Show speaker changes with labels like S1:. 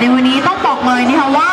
S1: ในวันนี้ต้องบอกเลยนะคะว่า